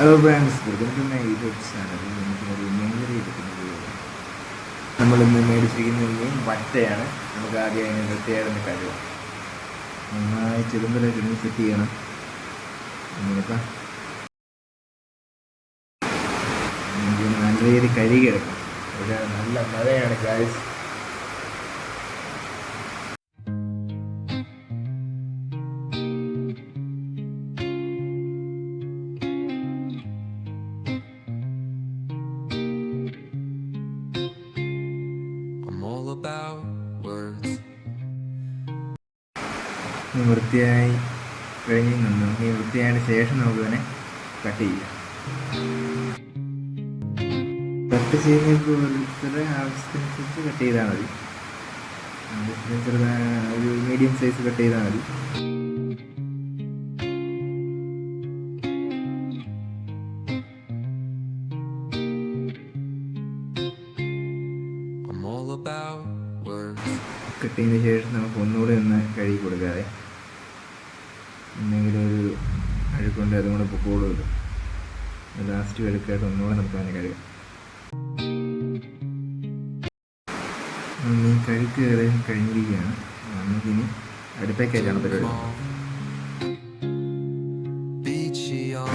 Hello friends welcome ഇത് channel നമുക്കൊരു മീൻകറി എടുക്കുന്നത് നമ്മളിന്ന് മേടിച്ചിരിക്കുന്ന മീൻ വറ്റയാണ് നമുക്ക് ആദ്യം അതിനെ വൃത്തിയായിരുന്ന കഴുകാം നന്നായി ചെറുതലായിട്ട് സെറ്റ് ചെയ്യണം. നമുക്ക് നല്ല രീതിയിൽ കഴുകിയെടുക്കണം ഒരു നല്ല മഴയാണ് ഗായ്സ് all about words. വൃത്തിയായി കഴിഞ്ഞ് നിന്ന്? ഈ ശേഷം നമുക്ക് തന്നെ കട്ട് ചെയ്യാം. കട്ട് ചെയ്യുന്ന ആവശ്യത്തിനനുസരിച്ച് കട്ട് ചെയ്താൽ മതി. ആവശ്യത്തിന് ഒരു മീഡിയം സൈസ് കട്ട് ചെയ്താൽ മതി. About words. കട്ട് ചെയ്തതിന് ശേഷം നമുക്ക് ഒന്നുകൂടെ ഒന്ന് കഴുകി കൊടുക്കാതെ എന്തെങ്കിലും ഒരു അഴുക്കുണ്ട് അതും കൂടെ പൊക്കോളുമല്ലോ ലാസ്റ്റ് വെളുക്കായിട്ട് ഒന്നുകൂടെ നമുക്ക് അതിനെ കഴുകാം. ഈ കഴുക്ക് ഏകദേശം കഴിഞ്ഞിരിക്കുകയാണ്. നമുക്കിനി അടുപ്പേക്കായിട്ടാണ് പരിപാടി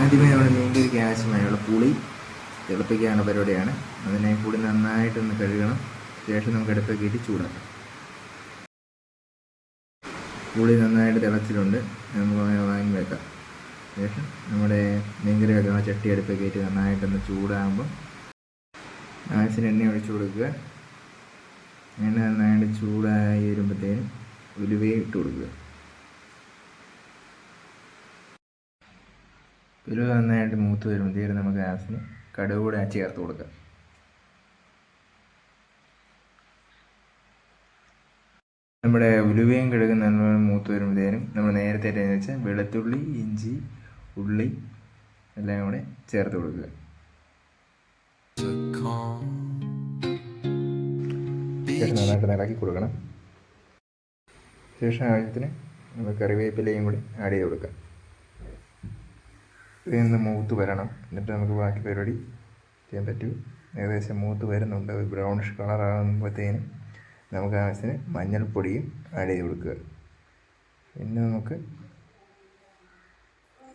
ആദ്യമേ നമ്മുടെ മീൻകറിക്ക് ആവശ്യമായുള്ള പുളി തിളപ്പിക്കാനുള്ള പരിപാടിയാണ്. അതിനെ കൂടി നന്നായിട്ടൊന്ന് കഴുകണം. ശേഷം നമുക്ക് അടുപ്പൊക്കെ ഇട്ട് ചൂടാക്കാം. പുളി നന്നായിട്ട് തിളച്ചിട്ടുണ്ട്. നമുക്ക് അങ്ങനെ വാങ്ങി വെക്കാം. ശേഷം നമ്മുടെ മീൻകറി വെക്കുന്ന ചട്ടി അടുപ്പ് കയറ്റി നന്നായിട്ടൊന്ന് ചൂടാകുമ്പോൾ ആവശ്യത്തിന് എണ്ണ ഒഴിച്ചു കൊടുക്കുക. എണ്ണ നന്നായിട്ട് ചൂടായി വരുമ്പോഴത്തേനും ഉലുവയും ഇട്ട് കൊടുക്കുക. ഉലുവ നന്നായിട്ട് മൂത്ത് വരുമ്പോഴത്തേനും നമുക്ക് ആവശ്യത്തിന് കടുകൂടെ കൂടെ ചേർത്ത് കൊടുക്കാം. നമ്മുടെ ഉലുവയും കിഴങ്ങും നല്ലോണം മൂത്ത് വരുമ്പോഴത്തേനും നമ്മൾ നേരത്തെ ഇട്ടതെന്ന് വെച്ചാൽ വെളുത്തുള്ളി ഇഞ്ചി ഉള്ളി എല്ലാം കൂടെ ചേർത്ത് കൊടുക്കുക. ശേഷം നന്നായിട്ട് ഇളക്കി കൊടുക്കണം. ശേഷം ആവശ്യത്തിന് നമ്മൾ കറിവേപ്പിലയും കൂടി ആഡ് ചെയ്ത് കൊടുക്കാം. ഇതിൽ മൂത്ത് വരണം. എന്നിട്ട് നമുക്ക് ബാക്കി പരിപാടി ചെയ്യാൻ പറ്റും. ഏകദേശം മൂത്ത് വരുന്നുണ്ട്. ബ്രൗണിഷ് കളർ ആകുമ്പോഴത്തേനും നമുക്ക് ആവശ്യത്തിന് മഞ്ഞൾപ്പൊടിയും ആഡ് ചെയ്ത് കൊടുക്കുക. പിന്നെ നമുക്ക്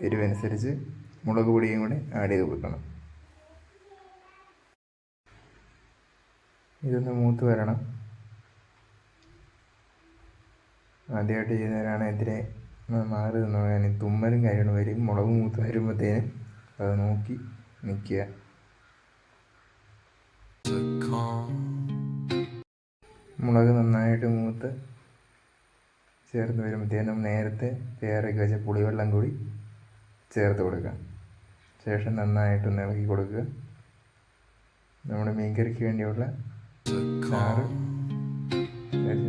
എരിവനുസരിച്ച് മുളക് പൊടിയും കൂടി ആഡ് ചെയ്ത് കൊടുക്കണം. ഇതൊന്ന് മൂത്ത് വരണം. ആദ്യമായിട്ട് ചെയ്യുന്നവരാണ് എതിരെ മാറി നിന്ന്? പറയാൻ തുമ്മലും കാര്യങ്ങളും വരും. മുളക് മൂത്ത് വരുമ്പോഴത്തേനും അത് നോക്കി നിൽക്കുക. മുളക് നന്നായിട്ട് മൂത്ത് ചേർത്ത് വരുമ്പോഴത്തേനും നേരത്തെ തയ്യാറാക്കി വെച്ച പുളിവെള്ളം കൂടി ചേർത്ത് കൊടുക്കുക ശേഷം നന്നായിട്ടൊന്ന് ഇളക്കി കൊടുക്കുക നമ്മുടെ മീൻകറിക്ക് വേണ്ടിയുള്ള ചാറ്.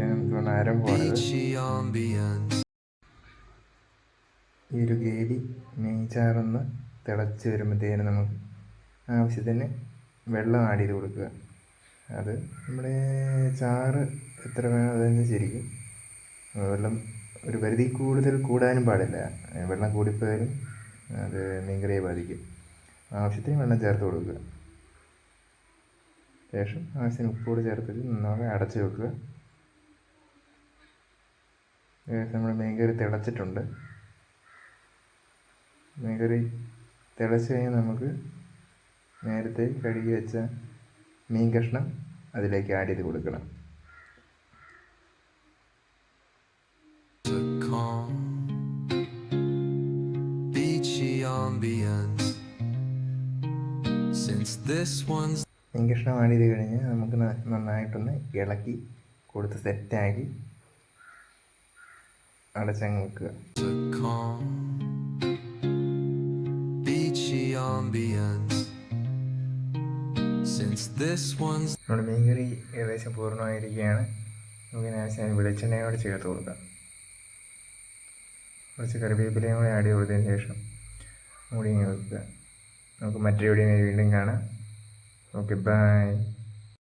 നമുക്ക് ambience. ഈ ഒരു ഗ്രേവി മീൻചാറൊന്ന് തിളച്ച് വരുമ്പോഴത്തേനും നമുക്ക് ആവശ്യത്തിന് വെള്ളം ആഡ് ചെയ്ത് കൊടുക്കുക അത് നമ്മുടെ ചാറ് എത്ര വേണം അതനുസരിച്ചിരിക്കും വെള്ളം ഒരു പരിധി കൂടുതൽ കൂടാനും പാടില്ല. വെള്ളം കൂടിപ്പോയാലും അത് മീൻകറിയെ ബാധിക്കും. ആവശ്യത്തിന് വെള്ളം ചേർത്ത് കൊടുക്കുക. ശേഷം ആവശ്യത്തിന് ഉപ്പോട് ചേർത്തിട്ട് നന്നായി അടച്ചു വെക്കുക. നമ്മൾ മീൻകറി തിളച്ചിട്ടുണ്ട്. മീൻകറി തിളച്ച് കഴിഞ്ഞാൽ നമുക്ക് നേരത്തെ കഴുകി വെച്ച മീൻ കഷ്ണം അതിലേക്ക് ആഡ് ചെയ്ത് കൊടുക്കണം മീൻ കഷ്ണം ആഡ് ചെയ്ത് കഴിഞ്ഞാൽ നമുക്ക് നന്നായിട്ടൊന്ന് ഇളക്കി കൊടുത്ത് സെറ്റാക്കി അടച്ചങ്ങ് വെക്കുക The calm. Ambience. നമ്മുടെ മീൻകറി ഏകദേശം പൂർണമായിരിക്കുകയാണ്. നമുക്ക് ആവശ്യം വെളിച്ചെണ്ണയും കൂടെ ചേർത്ത് കൊടുക്കാം. കുറച്ച് കറിവേപ്പിലയും കൂടെ ആഡ് കൊടുത്തതിന് ശേഷം മൂടി വെക്കുക. നമുക്ക് മറ്റേ വീഡിയോ വീണ്ടും കാണാം. Okay bye